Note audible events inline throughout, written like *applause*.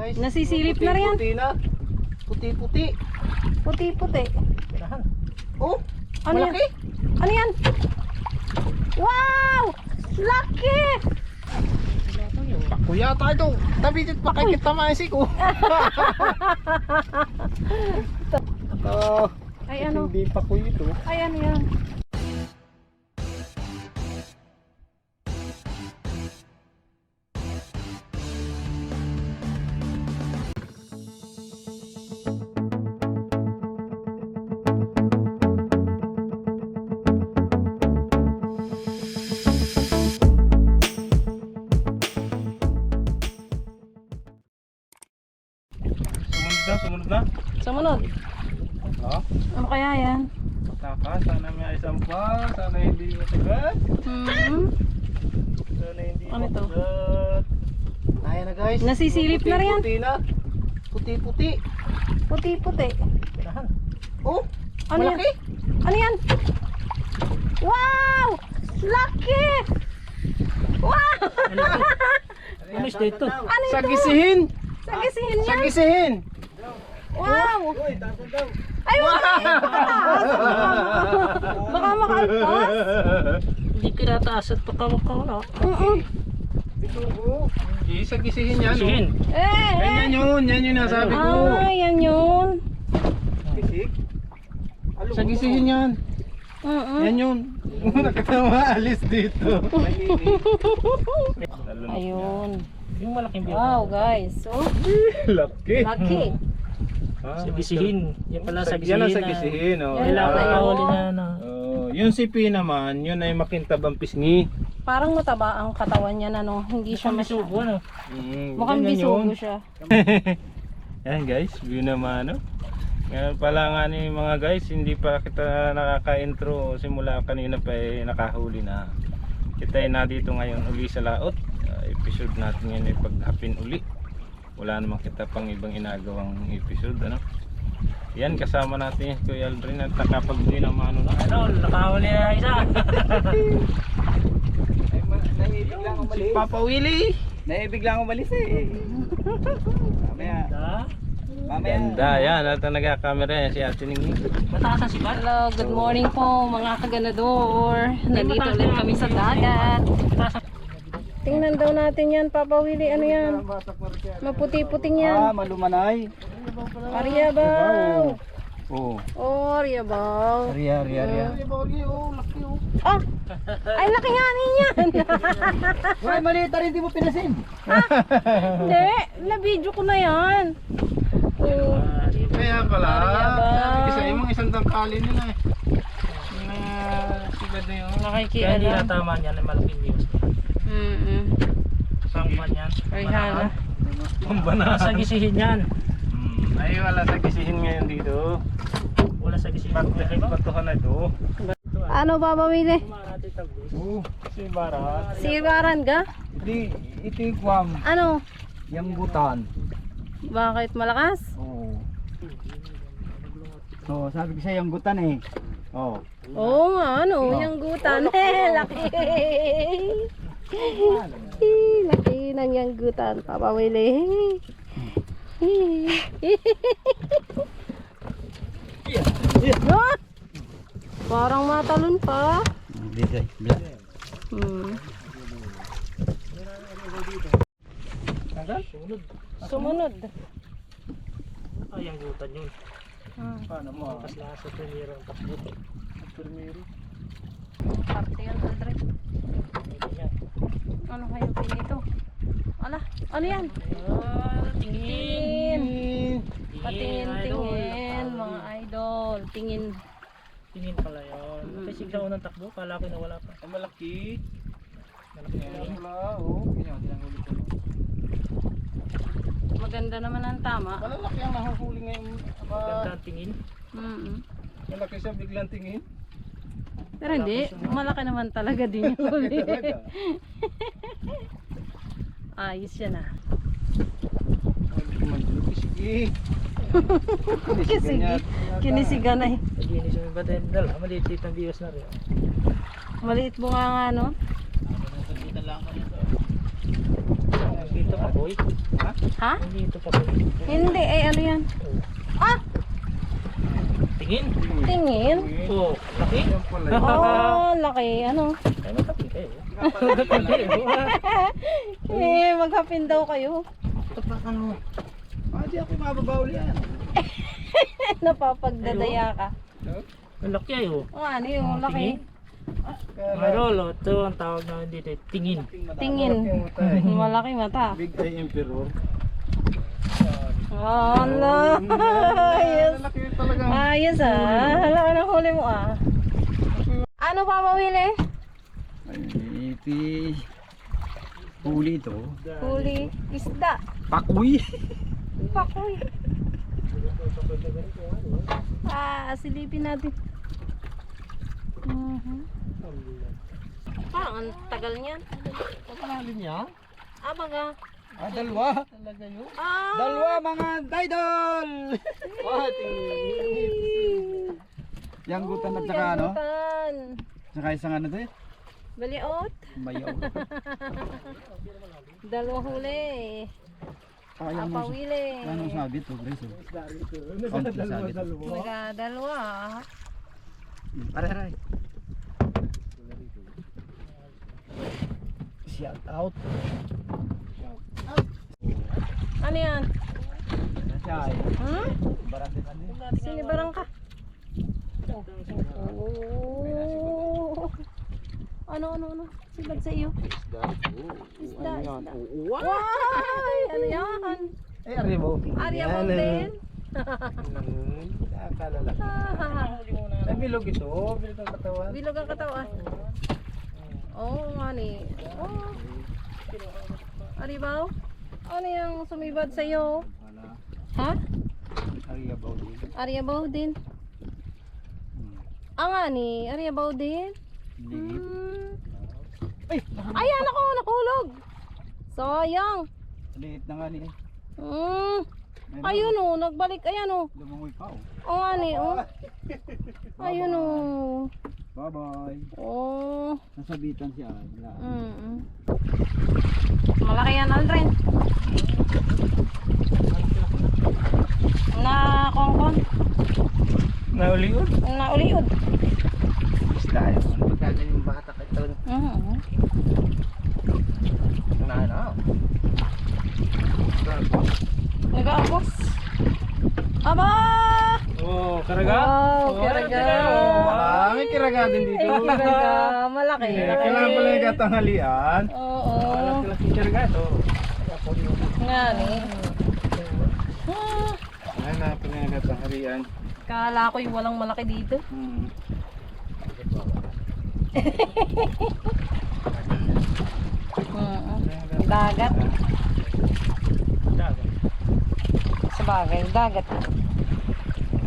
guys. Nasisilip na rin yan. Puti na. Puti-puti. Puti-puti. Oh, Ano yan? malaki. Ano yan? Wow! Laki! Kuya tayo. Tabitit pa kay kita maisi ko. *laughs* *laughs* Ito. Ay ano? Hindi pa ko ito. Ay ano yan? Sana may isang pa. Sana hindi matagat. Hmm. Sana hindi Ano to? matagat. Ayan na guys. Nasisilip na rin yan. Puti na. Puti-puti. Puti-puti. Oh, Ano yan? malaki. Ano yan? Wow! Laki! Wow! Ano is dito? Ano ito? Sagisihin. Sagisihin yan? Sagisihin. Wow! Ay, wala! Baka makalpas. Hindi kinataas at pagkamakawala. Mm-mm. Hindi, sagisihin yan. Sihin. Eh, Yan, yan eh. yun. Yan yung nasabi ko. Ah, yan yun. Sagisihin yan. Mm-mm. Yan yun. Nakatama alis dito. Ayun. Yung malaking biyak. Wow, guys. So, Laki. laki. Ah, Sa gisihin. Yan pala sa gisihin. Yan ang sagisihin. Oh. Yan Kailangan pala pa yun. huli na na. Oh, yung CP naman, yun ay makintabang pisngi. Parang mataba ang katawan niya na no. Hindi siya masyado. misubo ano. Mm, Mukhang bisugo yun. siya. *laughs* Yan guys, view naman ano. Ngayon pala nga ni mga guys, hindi pa kita nakaka-intro simula kanina pa eh, nakahuli na. Kita ay na dito ngayon uli sa laot. Ah, episode natin ngayon ay paghapin uli. Wala namang kita pang ibang inagawang episode ano. Yan kasama natin si Kuya Aldrin at nakapag-uwi ng ano na. Ano, nakahuli na isa. *laughs* Si Papa Willie. Naibig lang umalis eh. Mamaya, mamaya. Ganda yan at ang nagka-camera yan si Ate Ningning. Mataas ang sibat. Hello, good morning po mga kaganador. Nandito ulit kami sa dagat. Mataas ang Tingnan daw natin yan, Papa Willie. Ano yan? Maputi-puting Ah, yan. malumanay. Ariabaw. Oo. Oh, Ariabaw. Ria, ria, ria. Ah! Ay, laki nga yan. *laughs* Uy, maliit rin, di mo pinasin. Hindi, na-video ko na yan. Oh. Kaya pala, Ariabaw. sabi ko sa iyo, mga isang tangkali nila eh. Mga sigad na yun. Kaya hindi Nakikialam. natama niyan ay malaking views. Mm-mm. Saan ba hala. Pambana. Nasa gisihin yan. Hmm, ay wala sa gisihin ngayon dito. Wala sa gisihin. Patuhan na ito. Ano, Papa Willie? Oo, si Barat. Sigaran ka? Di, ito yung kwam. Ano? Yung butan. Bakit malakas? Oo. So, sabi ko sa'yo, yung gutan eh. Oo. Oo nga, ano, yung gutan. Eh, *laughs* laki. Laki ng yung gutan, Papa Willie. Ah! Parang matalon pa. Dito, bla. Hmm. Sumunod. Ay, ang gutan yun. Hmm. Paano mo? Tapos lasa primero ang takbo. Parte yan. Ano kayo pinito? Ala, ano yan? Ah, tingin. Tingin. Patingin, tingin, mga idol. Tingin. Tingin pala yun. Kasi sigla unang takbo, kala ko na wala pa. Ang malaki. Malaki. Wala, oh. Maganda naman ang tama. Malalaki ang nahuhuli ngayon. Ganda Aba, ang tingin. Mm malaki siya biglang tingin. Pero hindi, malaki naman talaga din yung huli. *laughs* Ayos yan ah. Sige. Kisig, *laughs* kinisiga na eh. Naginis yung iba din. Dala, maliit-liit ang views na rin. Maliit mo nga nga no? ito pa boy. Ha? Hindi ito pa boy. Hindi, eh ano yan? Ah! Tingin. Tingin. Oh, laki. Oh, laki. Ano? Ay, magkapit eh. Magkapit eh. *laughs* Eh, maghapin daw kayo. Tapakan mo. Ah, di ako mababawl yan. *laughs* Napapagdadaya ka. Ang laki ay oh. Oh, ano yung laki? Mga lolo, ito ang tawag namin dito. Tingin. Tingin. Malaki mata. Big Eye Emperor. No. Ayos. Ayos ah. Hala ka ng huli mo ah. Ano pa mawili? Ay, iti. Huli to. Huli. Isda. Pakuy. Pakoy. Ah, silipin natin. Mhm. Parang ang tagal niyan. Kapalalim niya. Ah, baga. Ah, dalawa. Ah! Dalawa mga idol. Yang gutan at saka ano? Yan, Saka isang ano to eh. Baliot. Bayaw. *laughs* Dalawa huli. Kaya mo. Apawili. Ano sabit to, Grace? oh. Konti sabit. Baga, dalawa. Pare, pare. Shout out. Ano yan? Hmm? Sinibarang ka. Oh. Ano, ano, ano? Sibad sa iyo? Isda. Isda, isda. Why? Ano yan? Eh, ari mo. Arya mo din? Nakakalala. *laughs* Ay, bilog ito. Bilog ang katawan. Bilog ang katawan. Oo oh, nga ni. Oh. Aribaw? Ano yung sumibad sa iyo? Wala. Ha? Ari about din. Aryabaw din. Ah nga ni, Aryabaw din. Hindi. Hmm. Ay, Ayan ako, nakulog. Sayang. liit na nga ni. Hmm. Ayun oh, nagbalik. Ayan oh. Lumangoy pa oh. Oo nga ni, oh. Ayun oh. Bye-bye. Oh. Nasabitan siya. Wala. Mm. Malaki yan, Aldrin. Na kongkong. Nauliod. Na uliod. Isda yun. Pagkagan yung bata ka ito. Mm. Na ano? Nag-aabos. Aba! Oh, karaga. Wow, Oh, kiraga. Ah, may kiraga din dito. Ay, kiraga. Malaki. Eh, malaki. Kailangan pala yung katanghalian. Oo. Laki karaga to. Nga ni. Hanapin na yung katanghalian. Kala ko'y walang malaki dito. Hmm. Mm. Dagat. Sa bagay, dagat.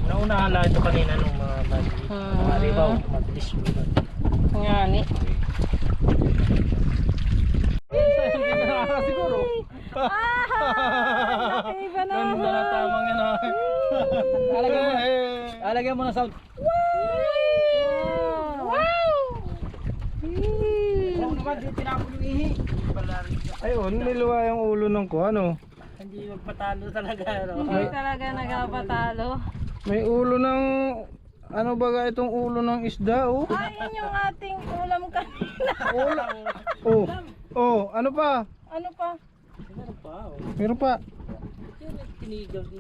Nauna hala ito kanina nung mga bali. Hmm. Mga ribaw, mabilis yun. Nga ni. Siguro. Ah! Laki ba na? Ganda na tamang yan ah. Alagyan mo. Eh. Alagyan mo na sound. Wow! Kung naman di tinapon yung ihi. Ayun, niluwa yung ulo ng ko ano. Hindi magpatalo talaga. Ano? Hindi talaga nagpapatalo. May ulo ng ano baga itong ulo ng isda oh. Ayan yung ating ulam kanina. Oh. Oh, ano pa? Ano pa? Meron pa. Oh. Meron pa.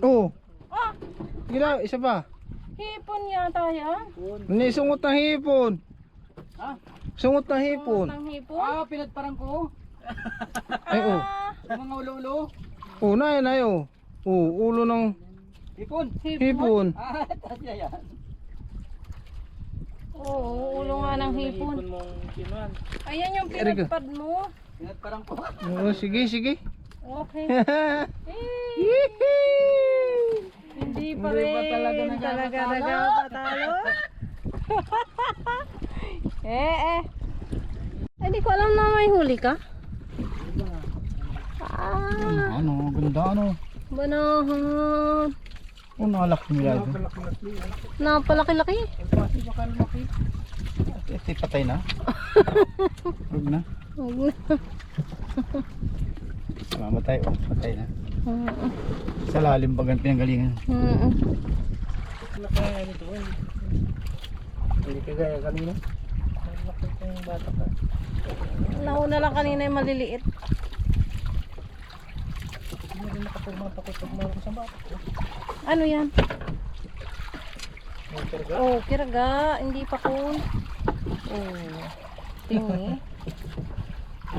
Oh. Ah! Gila, isa pa. Hipon yata yan. Ni sungot ng hipon. Ha? Sungot ng hipon. Ng hipon? Ah, pinagparang ko. Ay oh. Ah, Mga ulo-ulo. Oh, na yan, ay oh. Oh, ulo ng Ipon. hipon. Ah, *laughs* tasya yan. Oo, ulo nga ng hipon. Ipon mong kinuan. Ayan yung Erika. pinagpad mo. Pinagparang ko. Oh, sige, sige. Okay. *laughs* Eh, hindi pa Hindi rin ba talaga talaga nagpapatalo. *laughs* eh, eh. Eh, di ko alam na may huli ka. Ah, Ano, ganda ano. banahan. Oh, nakalaki nila ito. Napalaki-laki. Ito, patay na. *laughs* Huwag na. Huwag na. Mamatay. Oh, patay na. Mm-mm. Sa lalim bagang pinanggalingan. Mm-mm. Ano kaya nito? eh? Hindi kagaya kanina. Nauna lang kanina yung maliliit. Hindi rin nakapagmatakot pag meron sa bata ko. Ano yan? Oh, kiraga. Hindi pa ko. Oh. Tingi.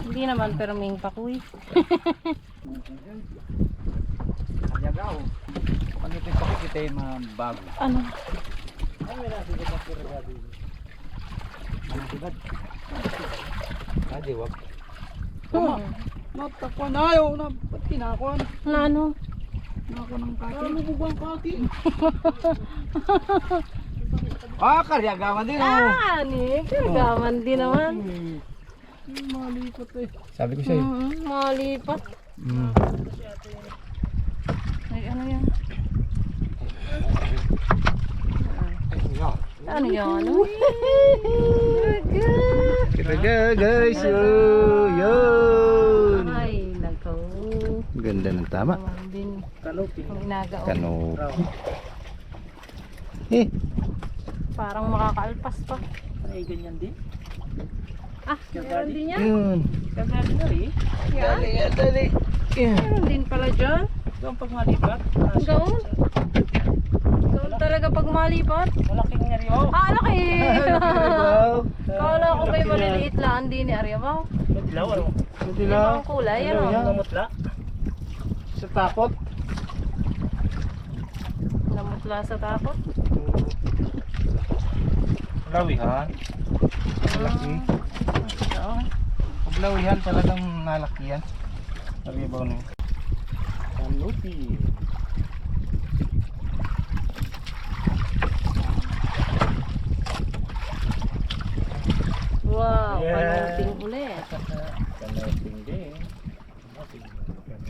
Hindi naman pero may pakuy. Yagaw. Ano ito yung pakikita yung mga bago? Ano? Ay, may nasi ka karga din. Ah, di wag. Hmm. Natakwa na ayaw na. Ba't kinakuha na? Ano? Nako ng kaki. Ano bubang kaki? *laughs* ah, karyagaman din oh. Ah, ni. Kiragaman din naman. Malikot eh. Sabi ko sa'yo. Mm, malipat. Mm. Ay, ano yan? Ano yan? Kiraga guys. Oh, yun. Ganda ng tama. Naman din. Kanoping. Ang. Raw. Eh, Parang makakaalpas pa. Ay, ganyan din. Ah, meron din yan. yun. Na rin. Yan. Dali, dali. Yeah. Meron din pala dyan. Doon pag malipat. Gaon. Gaon talaga pag malipat. Malaking nga. Oh, Ah, *laughs* laki. Kala ko may maliliit lang. Hindi ni Aryabaw. madilaw ano? Ibang kulay. Ano? Namutla. Sa takot. Namutla sa takot. Lawihan. Malaki. Oo. Pag lawihan talagang nalaki yan. Naribaw na yun. Kanupi. Wow, Yeah. panunting ulit. Kanuping din.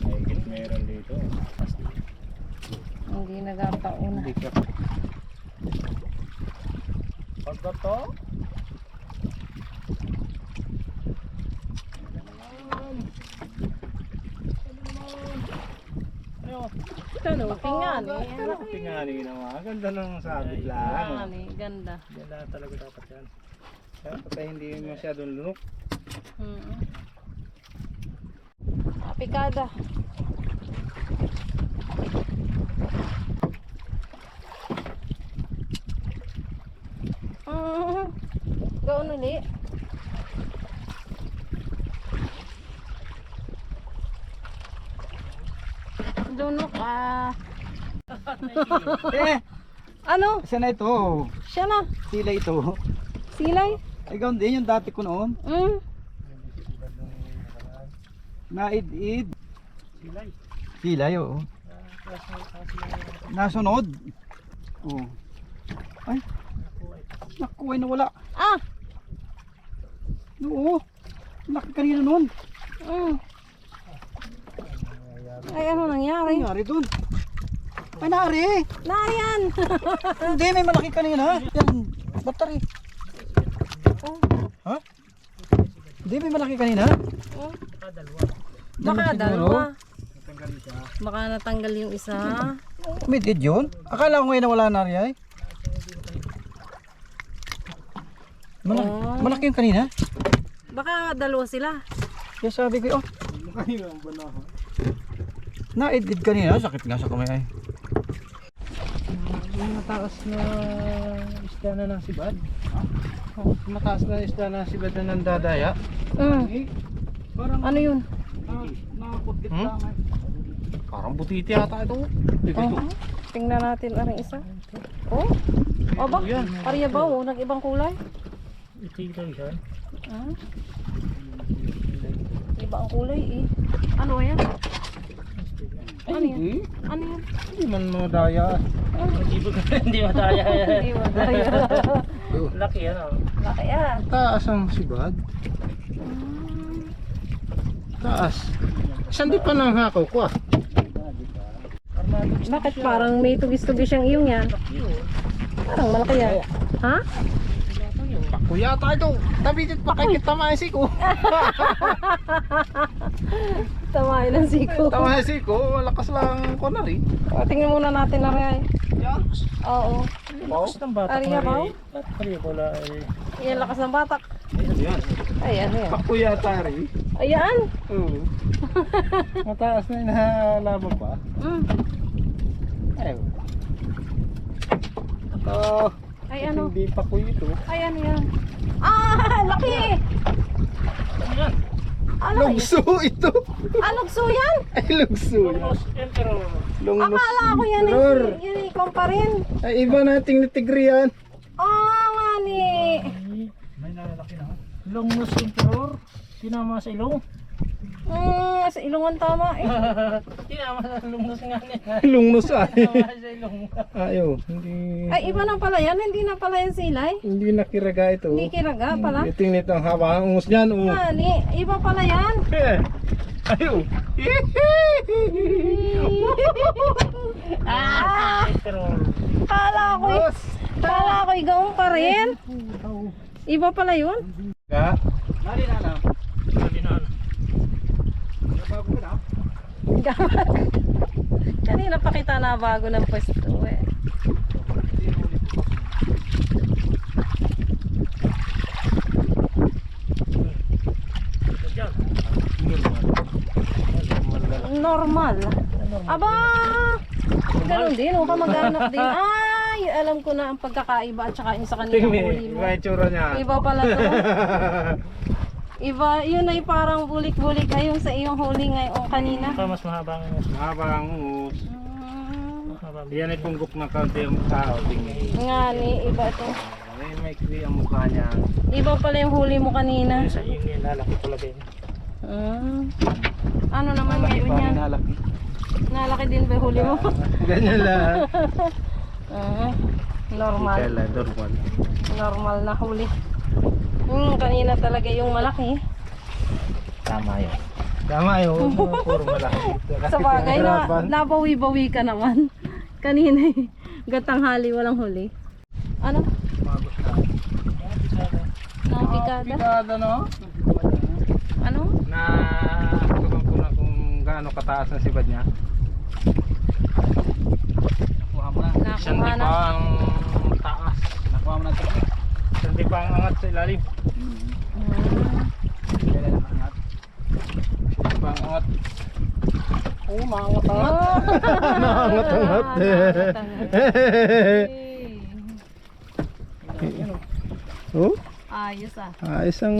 Mahigit meron dito. Hindi nagpauna. Hindi ka. Pagka to, Tanuping nga ni. Kanuping nga rin naman. Ganda ng sabit Nga lang. ni, ganda. Lang talaga dapat yan. Ay hindi masyadong lunok. Mm. Apikada. Mm. Gaon uli. Lunok ah. *laughs* Eh, Ano? isa na ito. Siya na. Sila ito. Silay. Ay, gawin din yung dati ko noon. Mm. Naid-id. Silay. Sila yun. Nasunod. Oh. Ay. Naku, ay nawala. Ah. Oo. Laki kanina noon. Mm. Ay, ano nangyari? nangyari dun. Ay, nari. Nayan! *laughs* Hindi, may malaki kanina. Yan, battery. oh, Ha? Hindi, may malaki kanina. oh. Baka Siguro. dalawa. Natanggal siya. Baka natanggal yung isa. Midid yun. Akala ko ngayon nawala na rin ay. Malaki, Oh. malaki yung kanina. Baka dalawa sila. Kaya sabi ko, oh, naidid kanina. Sakit nga sa kamay ay. Yung mataas na isda na ng sibad. Oh, mataas na isda na sibad na nandadaya. Mm. Eh, parang Ano yun? nakakudkit Hmm? lang ay. Parang butiti ata ito. Oh, tingnan natin ang isa. Oh, oh ba? Yan. Parya ba? Oh, nag-ibang kulay? Ito yung yan. Ah? Iba ang kulay eh. Ano yan? Ano yan? Hindi, Ano yan? Hindi man madaya. Hindi ba *laughs* hindi mataya yan. *laughs* Hindi mo tayo. Laki yan oh. Laki ah. Taas ang sibad. Taas. Saan di pa nang hakaw ko ah? Bakit parang may tugis-tugis yung iyong yan? Parang malaki yan. Ha? Kuya tayo ito. Tabitit pa kay kita maisi ko. *laughs* Tamahin ng siko. Tama si ko, malakas lang ko na rin. O, tingnan muna natin na rin. Oo. Lakas ng batak Ariya na ba? ariya ko la eh. Yan, lakas ng batak. Ayan. Ayan, ayan. Kuya tari. Ayan. Oo. *laughs* Mataas na inahalaban pa. Mm. Ayun. Oh, Ay, ano? hindi pa ko ito. Ayan, ayan. Ah, laki! Ano? Lugso ito. Ah, lugso yan? *laughs* Ay, lugso. Lungos emperor. Lunglos. Akala ko yan Lor. eh. Yan eh, ikaw pa rin. Ay, iba nating nitigri yan. Ah, nga ni. May nalalaki na. Lungos emperor. Sinama sa ilong. Hmm, sa ilungan tama eh. *laughs* Sinama sa lungos nga niya. *laughs* Lungnos ay. Sa ilong. Ayo, hindi Ay, iba na pala yan. Hindi na pala yan silay. hindi nakiraga ito. Hindi kiraga pala. Ito nito ang haba ang ungus niyan. Oh. Ni, iba pala yan. *laughs* Eh, Ayo. ah, Emperor. kala ko eh. Kala ko igawang pa rin. Iba pala yun. Ka? Sabi na ano. Kanina pa kita na bago ng pwesto eh. Normal. Aba! Ganun din, huwag ka maghanap din. *laughs* Ay, alam ko na ang pagkakaiba at saka yung sa kanila mo. iba yung tsura niya. Iba pala to. *laughs* Iba, yun ay parang bulik-bulik ay yung sa iyong huli ngayon kanina. Baka mas mahaba ang ilong. Mahaba ang ungus. Mm, Mahaba. Yan ay punggok ng kaunti ang mukha. o, Tingni. nga ni, iba to. Ay, may kli ang mukha niya. Iba pala yung huli mo kanina. Sa iyo yung lalaki talaga yun. Mm. Ano naman ngayon yan? Nalaki. Nalaki din ba yung huli mo? Ganyan lang. *laughs* Ah, normal. Kala, normal. Normal na huli. Hmm, kanina talaga yung malaki. Tama yun. Tama yun. Puro malaki. *laughs* Sa bagay na, nabawi-bawi ka naman. *laughs* Kanina eh. Gatanghali walang huli. Ano? Napikada. Pikada no? Ano? Na ko na kung gaano kataas ang sibad niya. Nakuha mo na. Nakuha na. pa ang taas. Nakuha mo na ito. Siyang pa ang angat sa ilalim. Hmm. Kailan ang angat? Siyang pa ang angat. Oo, maangat angat. Oh. Naangat angat. oh, Ayos ah. ayos ang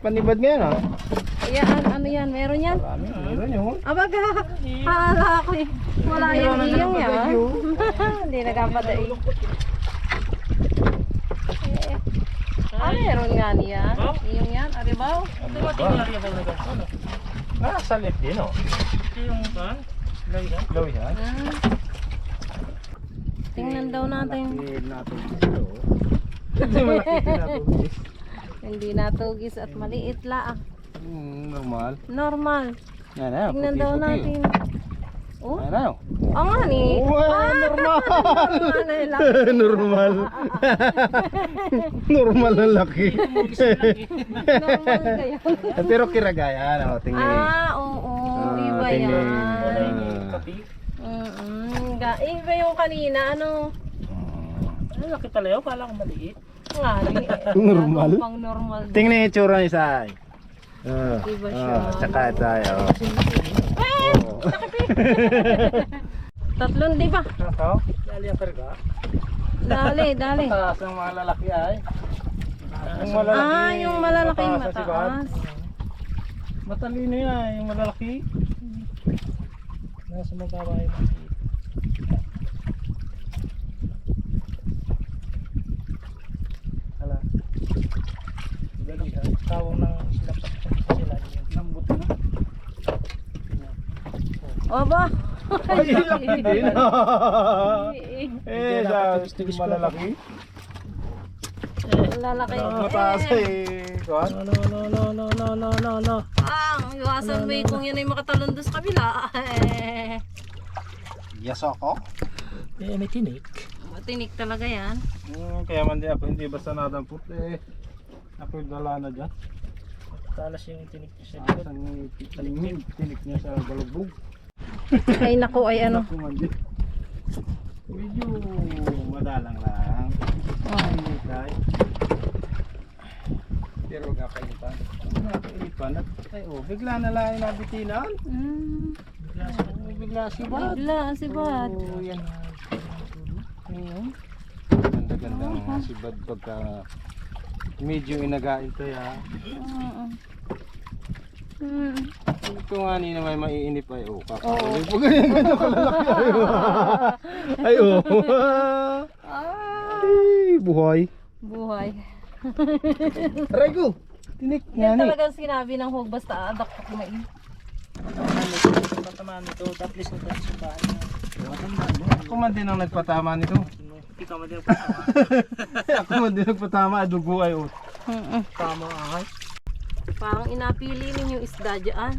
panibad ngayon ah. Ayan, ano yan? Meron yan? Marami, meron yun. Abaga, hala ko eh. Wala yung iyong yan. Hindi nagkapadaig. *laughs* Eh, Ah, meron nga niya. Iyong yan, aribaw. Ganito? Nasa lip din oh. Ito yung kan? Yan. Ah. Tingnan daw natin. Malaki natin ito. Hindi natugis *laughs* at maliit laang. Hmm, normal. Normal. Yan na, Tingnan daw natin. Oh, Yan na. oh nga ni. Wow, *laughs* normal. Normal normal. normal na laki. Normal kaya. Pero kiragayan, oh, tingin. Ah, oo. Ah, Iba tingin. yan. Ah. Mm-mm. Ga- Iba yung kanina. Ano? Ano laki pala yun? Kala ko maliit. Nga ni. Normal. Pang normal. Tingnan yung itsura ni Sai. Ah, Iba siya. ah, tsaka tayo. Oh. *laughs* Tatlong di ba? Ito, Lali ang karga. Dali, *laughs* dali. taas ng mga lalaki ay. Yung malalaki. Ah, yung na sibad. mataas. Matalino yan, yung malalaki. Nasa mababa yung maliit. Opo. Ay, laki din. *laughs* eh, sa malalaki. Lalaki. Ang mataas eh. Kuhan? No, no, no, no, no, no, no, no. Ah, ang iwasan mo kung yan ay makatalon doon sa kabila. *laughs* yes ako? Eh, may tinik. Matinik talaga yan. Hmm, kaya man di ako hindi basta nadampot eh. Ako dala na dyan. Talas yung tinik niya sa likod. Talas tinik niya sa galubog. Ay nako ay ano. Medyo madalang lang. Oh. Tayo. Pero kakainitan. Nakaipan at ay oh, bigla na lang nabitinan. Mm. Oh, bigla si Bad. Bigla si Bad. Oh, yan. Ayun. Ganda-ganda nga si Bad pagka medyo inagain to ya. Mm. Mm. Ito nga ni na may maiinip ay oh, Oo. kakawin. Pag ganyan ganyan kalalaki ay oh. Ay oh. Ah, Ay, buhay. buhay. Aray ko. Tinik Yan nga ni. talagang sinabi ng hog basta adak ko may. Patamaan nito, tapos yung bahay niya. Ako man din ang nagpatama nito. Ikaw mo din. *laughs* Ako man din nagpatama, dugo ay oh. Tama ay. Parang inapili ninyo isda dyan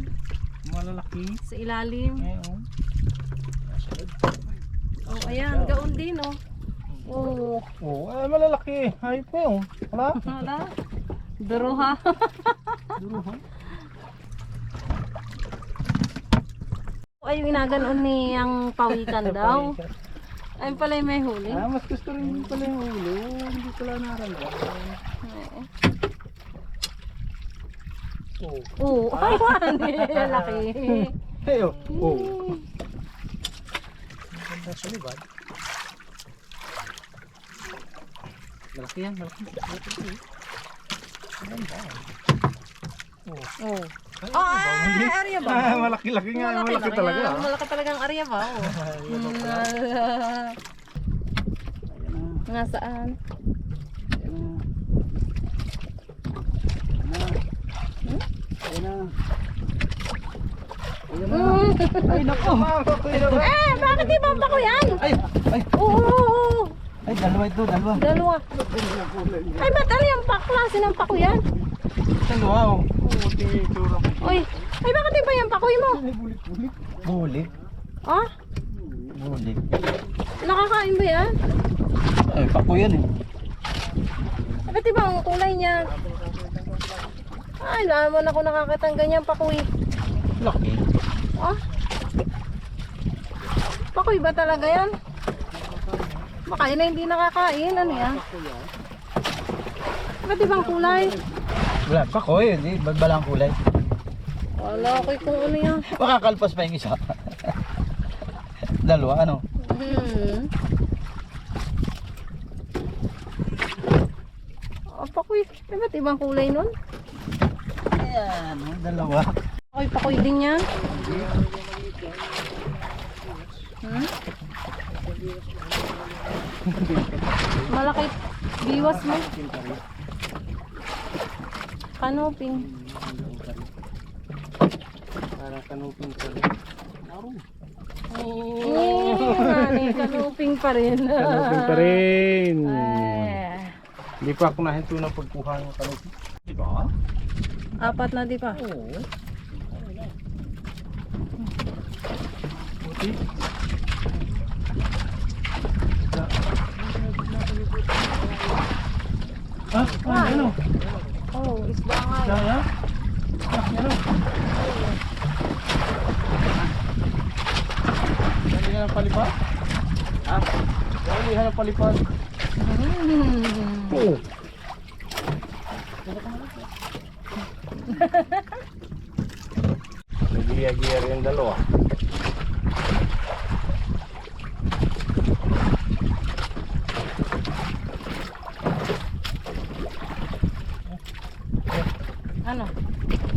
Malalaki. sa ilalim. Ay oh. Oh, ayan, gaon din oh. Oh, Oh, ay malalaki. Ay pa oh. Wala. wala. Duro ha. *laughs* Ay, inaganon ni ang pawikan *laughs* daw. Ay, pala yung may huli. Ah, mas gusto rin pala yung ulo. Hindi pala naramdaman. Oo. Oh. Oo, ay, wani. Laki. Ay oh. Oh. Ganda sa libad. Malaki yan, malaki. Oh. Ah, area ba? Ah, malaki-laki nga. Malaki, talaga. ah. Malaki talagang area ba? Oh. *laughs* Hmm, Nasaan? *laughs* Ay, naku. Eh, bakit ibang pa ko yan? Ay, ay, Oo, oo, oo. ay, dalawa ito, dalawa. Dalawa. Ay, ba't ano yung pa- klase ng pako yan? Dalawa oh. Ko. Uy, ay bakit iba yung pakoy mo? Bulik. Ah, Bulik. nakakain ba yan? Ay, pako yan eh. Ba't iba ang kulay niya? Ay, naman ako nakakita ng ganyan pakoy. Laki. Ah? Pakoy ba talaga yan? Baka yun na hindi nakakain. Ano yan? Ba't ibang kulay? Wala, pako yun. Eh. Bagbalang kulay. Wala ko kung ano yan. Makakalpas pa yung isa. *laughs* Dalawa, ano? Hmm. Oh, pakoy. Eh, ba't ibang kulay nun? Ayan, dalawa. Pakoy, pakoy din yan. Hmm? Malaki biwas mo. Kanoping. Para kanupin pa rin. Eh, kanoping pa rin. Kanupin pa rin. Hindi pa ako nahinto ng pagkuha ng kanupin. Diba? apat na di pa. Oo. Buti. Ah, ah, ano? Oh, isda nga. Isda eh. nga? Ah, ano? Dali ng palipad? Ah, dali ng palipad. Hmm. Oo. Nagiya-giya. Ano?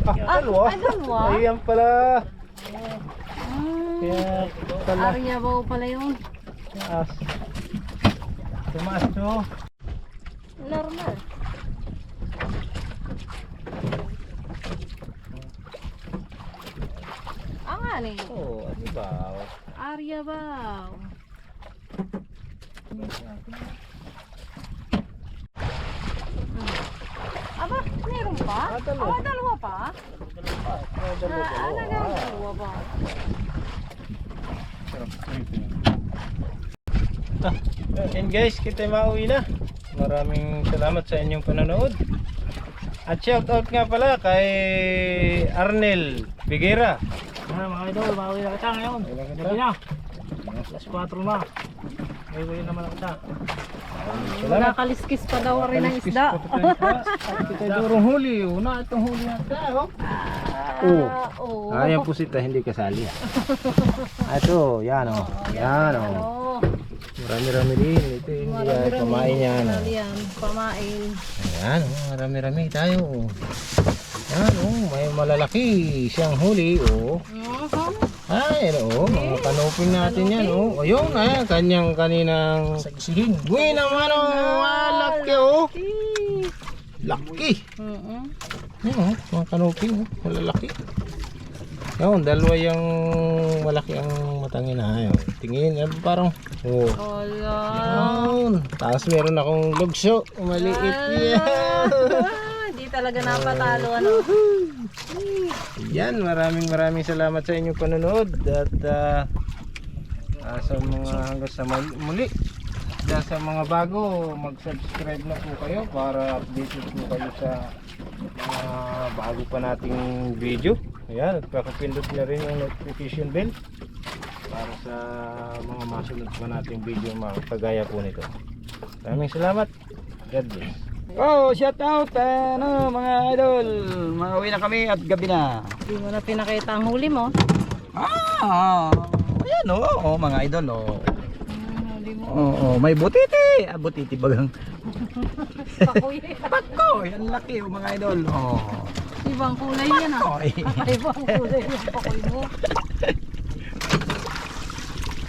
Ah? Ayan pala. Kaya pala. Arya ba pala yun? Tumaas. Tumaas to. Normal. Ah, nga ni. Oo, oh, di ba? Arya ba? Aba, meron pa? Ah, dalawa. Ah, dalawa pa? Ah, Ah, ano nga, dalawa ba? Sarap. Ah, *laughs* and guys, kita mauwi na. Maraming salamat sa inyong panonood. At shout out nga pala kay Arnel Figuera. Ah, mga idol, mauwi na kita ngayon. Gabi na. Alas 4 na. Ngayon naman kita. Salamat. Nakaliskis pa daw rin ng isda. Kita *laughs* durong huli. Una itong huli natin. Oh. Ah, oo. Ah, yan po sita, hindi kasali. Ito, yan o. Yan o. Marami-rami din. Ito hindi ay pamain yan. Ano yan? Pamain. Ayan o, marami-rami tayo. oh. Yan o, may malalaki siyang huli o. Mhm. Ay, ano o, mga kanupin natin yan o. Ayun, ayan, kanyang kaninang Sagsihin. Buwi naman o, ah, laki o. Laki. Mhm. Yan o, mga kanupi o, malalaki. Yan, dalawa yung malaki ang matangin na. Ayun, tingin, yan, parang, oh. Wala. Yan. Tapos meron akong lugso, maliit yan. Ah, Di talaga napatalo ano. Yan, maraming maraming salamat sa inyong panonood at ah, ah, sa mga hanggang sa mul- muli. At sa mga bago, mag-subscribe na po kayo para updated po kayo sa mga bago pa nating video. Ayan, at pakapindot na rin yung notification bell para sa mga masunod pa nating video mga kagaya po nito. Maraming salamat. God bless. Oh, shout out ano mga idol. Mauwi na kami at gabi na. Di mo na pinakita ang huli mo. Ah, ayan oh, oh mga idol oh. Mo. Oo, oh, may butiti. Ah, butiti bagang. *laughs* Pakuy. Pako, yan laki oh mga idol. Oh. Ibang kulay yan ah. Oy. *laughs* Ibang kulay yung pakuy mo.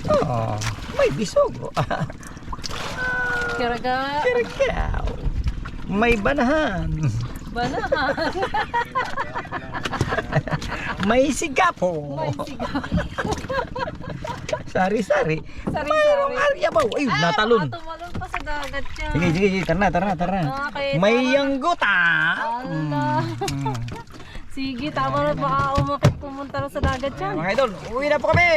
Oh, may bisog. oh. *laughs* Kiraga. Kirikaw. May banahan. Banahan. *laughs* May sigapo. May sigaw. Sari-sari. Sari-sari. Aryabaw. Ay, natalon. baka tumalon pa sa dagat siya. Sige, sige, sige. Tara na, tara na, tara na. Okay, May tama. yangguta. Ala. Mm. Sige, tama na baka umakit pumunta rin sa dagat yan. Mga idol, uwi na po kami.